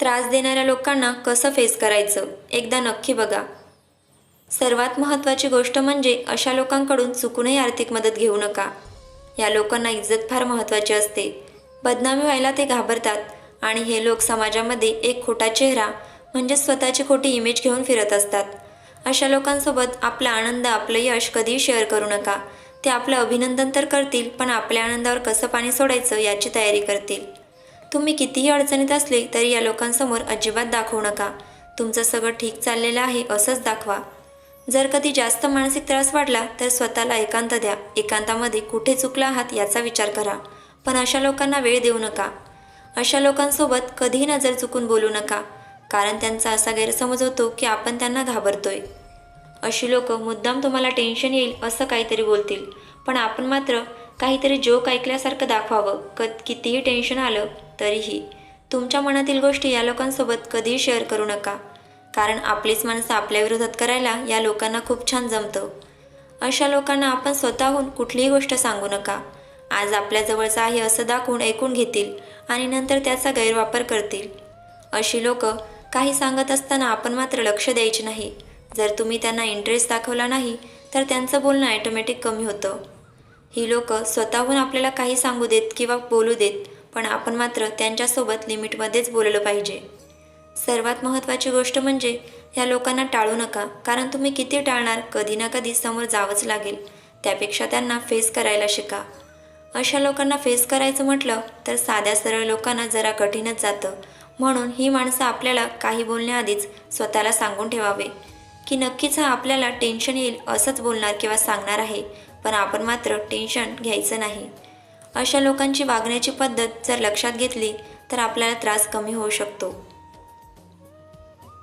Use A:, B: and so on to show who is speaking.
A: त्रास देणाऱ्या लोकांना कसं फेस करायचं? एकदा नक्की बघा. सर्वात महत्त्वाची गोष्ट म्हणजे अशा लोकांकडून चुकूनही आर्थिक मदत घेऊ नका. या लोकांना इज्जत फार महत्त्वाची असते. बदनामी व्हायला ते घाबरतात आणि हे लोक समाजामध्ये एक खोटा चेहरा म्हणजे स्वतःची खोटी इमेज घेऊन फिरत असतात. अशा लोकांसोबत आपला आनंद आपलं यश कधीही शेअर करू नका. ते आपलं अभिनंदन तर करतील पण आपल्या आनंदावर कसं पाणी सोडायचं याची तयारी करतील. तुम्ही कितीही अडचणीत असले तरी या लोकांसमोर अजिबात दाखवू नका. तुमचं सगळं ठीक चाललेलं आहे असंच दाखवा. जर कधी जास्त मानसिक त्रास वाढला तर स्वतःला एकांत द्या. एकांतामध्ये कुठे चुकला आहात याचा विचार करा. पण अशा लोकांना वेळ देऊ नका. अशा लोकांसोबत कधीही नजर चुकून बोलू नका. कारण त्यांचा असा गैरसमज होतो की आपण त्यांना घाबरतोय. अशी लोक मुद्दाम तुम्हाला टेन्शन येईल असं काहीतरी बोलतील. पण आपण मात्र काहीतरी जोक ऐकल्यासारखं दाखवावं. क कितीही टेन्शन आलं तरीही तुमच्या मनातील गोष्टी या लोकांसोबत कधीही शेअर करू नका. कारण आपलीच माणसं आपल्या विरोधात करायला या लोकांना खूप छान जमतं. अशा लोकांना आपण स्वतःहून कुठलीही गोष्ट सांगू नका. आज आपल्याजवळचं आहे असं दाखवून ऐकून घेतील आणि नंतर त्याचा गैरवापर करतील. अशी लोक काही सांगत असताना आपण मात्र लक्ष द्यायचे नाही. जर तुम्ही त्यांना इंटरेस्ट दाखवला नाही तर त्यांचं बोलणं ॲटोमॅटिक कमी होतं. ही लोक स्वतःहून आपल्याला काही सांगू देत किंवा बोलू देत पण आपण मात्र त्यांच्यासोबत लिमिटमध्येच बोललं पाहिजे. सर्वात महत्त्वाची गोष्ट म्हणजे या लोकांना टाळू नका कारण तुम्ही किती टाळणार कधी ना कधी समोर जावंच लागेल त्यापेक्षा त्यांना फेस करायला शिका. अशा लोकांना फेस करायचं म्हटलं तर साध्या सरळ लोकांना जरा कठीणच जातं. म्हणून ही माणसं आपल्याला काही बोलण्याआधीच स्वतःला सांगून ठेवावे. की नक्कीच हा आपल्याला टेन्शन येईल असंच बोलणार किंवा सांगणार आहे पण आपण मात्र टेन्शन घ्यायचं नाही. अशा लोकांची वागण्याची पद्धत जर लक्षात घेतली तर आपल्याला त्रास कमी होऊ शकतो.